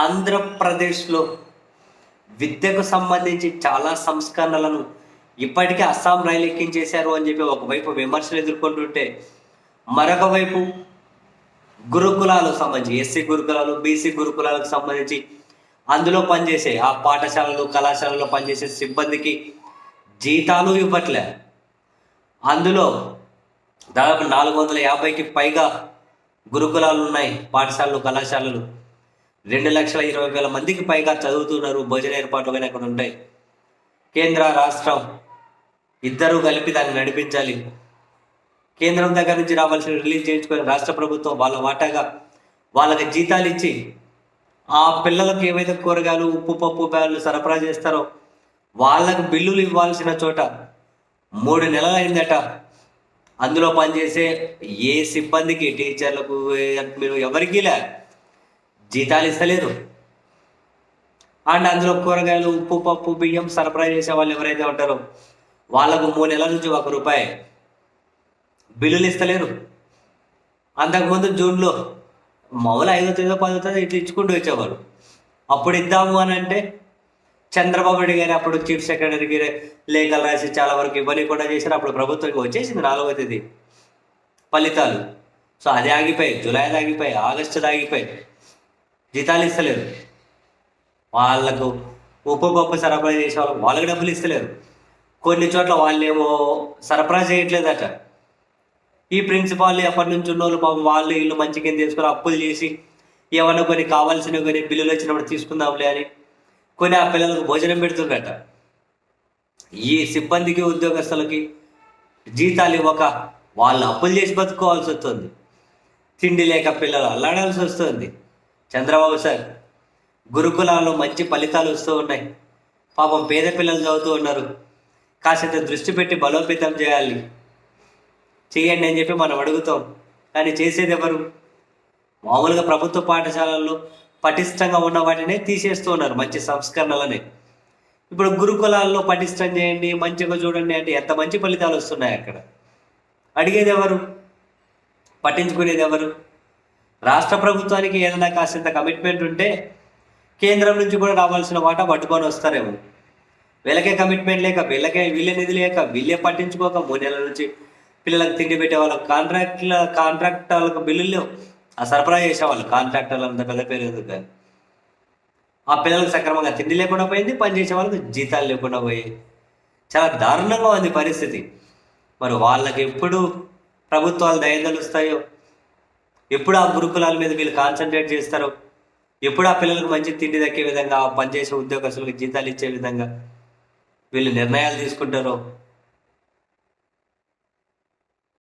ఆంధ్రప్రదేశ్లో విద్యకు సంబంధించి చాలా సంస్కరణలను ఇప్పటికే అస్సాం రైలు ఎక్కించేశారు అని చెప్పి ఒకవైపు విమర్శలు ఎదుర్కొంటుంటే మరొక వైపు గురుకులాలకు సంబంధించి ఎస్సీ గురుకులాలు బీసీ గురుకులాలకు సంబంధించి అందులో పనిచేసే ఆ పాఠశాలలు కళాశాలలో పనిచేసే సిబ్బందికి జీతాలు ఇవ్వట్లే. అందులో దాదాపు నాలుగు వందల యాభైకి పైగా గురుకులాలు ఉన్నాయి పాఠశాలలు కళాశాలలు. రెండు లక్షల ఇరవై వేల మందికి పైగా చదువుతున్నారు భోజన ఏర్పాట్లు కానీ అక్కడ ఉంటాయి. కేంద్ర రాష్ట్రం ఇద్దరూ కలిపి దాన్ని నడిపించాలి. కేంద్రం దగ్గర నుంచి రావాల్సిన రిలీజ్ చేయించుకొని రాష్ట్ర ప్రభుత్వం వాళ్ళ వాటాగా వాళ్ళకి జీతాలు ఇచ్చి ఆ పిల్లలకు ఏవైతే కూరగాయలు ఉప్పు పప్పు బ్యాగులు సరఫరా చేస్తారో వాళ్ళకు బిల్లులు ఇవ్వాల్సిన చోట మూడు నెలలు అయిందట. అందులో పనిచేసే ఏ సిబ్బందికి టీచర్లకు మీరు ఎవరికీ లే. జీతాలు ఇస్తలేరు. అండ్ అందులో కూరగాయలు ఉప్పు పప్పు బియ్యం సరఫరా చేసే వాళ్ళు ఎవరైతే ఉంటారో వాళ్ళకు మూడు నెలల నుంచి ఒక రూపాయి బిల్లులు ఇస్తలేరు. అంతకుముందు జూన్లో మామూలు ఐదో తేదో పదో తేదో ఇట్లా ఇచ్చుకుంటూ వచ్చేవారు అప్పుడు ఇద్దాము అని అంటే చంద్రబాబు నాయుడు గారు అప్పుడు చీఫ్ సెక్రటరీకి లేఖలు రాసి చాలా వరకు ఇవ్వనీయకుండా చేశారు. అప్పుడు ప్రభుత్వం వచ్చేసింది నాలుగవ తేదీ ఫలితాలు. సో అది ఆగిపోయాయి. జూలై ఆగిపోయాయి. ఆగస్టు ఆగిపోయాయి. జీతాలు ఇస్తలేరు వాళ్ళకు ఉప్పు పప్పు సరఫరా చేసే వాళ్ళకి వాళ్ళకి డబ్బులు ఇస్తలేరు. కొన్ని చోట్ల వాళ్ళేమో సరఫరా చేయట్లేదట. ఈ ప్రిన్సిపాల్ ఎప్పటి నుంచి ఉన్న వాళ్ళు పాపం వాళ్ళు వీళ్ళు మంచి కింద తీసుకుని అప్పులు చేసి ఏమన్నా కొన్ని కావాల్సినవి కొన్ని బిల్లులు వచ్చినప్పుడు తీసుకుందాంలే అని కొన్ని ఆ పిల్లలకు భోజనం పెడుతుండట ఈ సిబ్బందికి ఉద్యోగస్తులకి జీతాలు ఇవ్వక వాళ్ళు అప్పులు చేసి బతుకోవాల్సి వస్తుంది. తిండి లేక పిల్లలు అల్లాడాల్సి వస్తుంది. చంద్రబాబు సార్ గురుకులాల్లో మంచి ఫలితాలు వస్తూ ఉన్నాయి. పాపం పేద పిల్లలు చదువుతూ ఉన్నారు. కాసేంత దృష్టి పెట్టి బలోపేతం చేయాలి. చేయండి అని చెప్పి మనం అడుగుతాం. కానీ చేసేది ఎవరు? మామూలుగా ప్రభుత్వ పాఠశాలల్లో పటిష్టంగా ఉన్న వాటినే తీసేస్తూ ఉన్నారు మంచి సంస్కరణలని. ఇప్పుడు గురుకులాల్లో పటిష్టం చేయండి మంచిగా చూడండి అంటే ఎంత మంచి ఫలితాలు వస్తున్నాయి అక్కడ? అడిగేది ఎవరు? పట్టించుకునేది ఎవరు? రాష్ట్ర ప్రభుత్వానికి ఏదైనా కాసింత కమిట్మెంట్ ఉంటే కేంద్రం నుంచి కూడా రావాల్సిన వాటా పట్టుకొని వస్తారేమో. వీళ్ళకే కమిట్మెంట్ లేక వీళ్ళకే వీళ్ళ నిధి లేక వీళ్ళే పట్టించుకోక మూడు నెలల నుంచి పిల్లలకు తిండి పెట్టే వాళ్ళకి కాంట్రాక్ట్ల కాంట్రాక్టర్లకు బిల్లులు లేవు. ఆ సరఫరా చేసేవాళ్ళు కాంట్రాక్టర్లు అంత పెద్ద పేరు కానీ ఆ పిల్లలకు సక్రమంగా తిండి లేకుండా పోయింది పనిచేసే వాళ్ళకి జీతాలు లేకుండా పోయాయి. చాలా దారుణంగా ఉంది పరిస్థితి. మరి వాళ్ళకి ఎప్పుడు ప్రభుత్వాలు దయదలుస్తాయో ఎప్పుడు ఆ గురుకులాల మీద వీళ్ళు కాన్సన్ట్రేట్ చేస్తారో? ఎప్పుడు ఆ పిల్లలకు మంచి తిండి దక్కే విధంగా ఆ పనిచేసే ఉద్యోగస్తులకు జీతాలు ఇచ్చే విధంగా వీళ్ళు నిర్ణయాలు తీసుకుంటారో?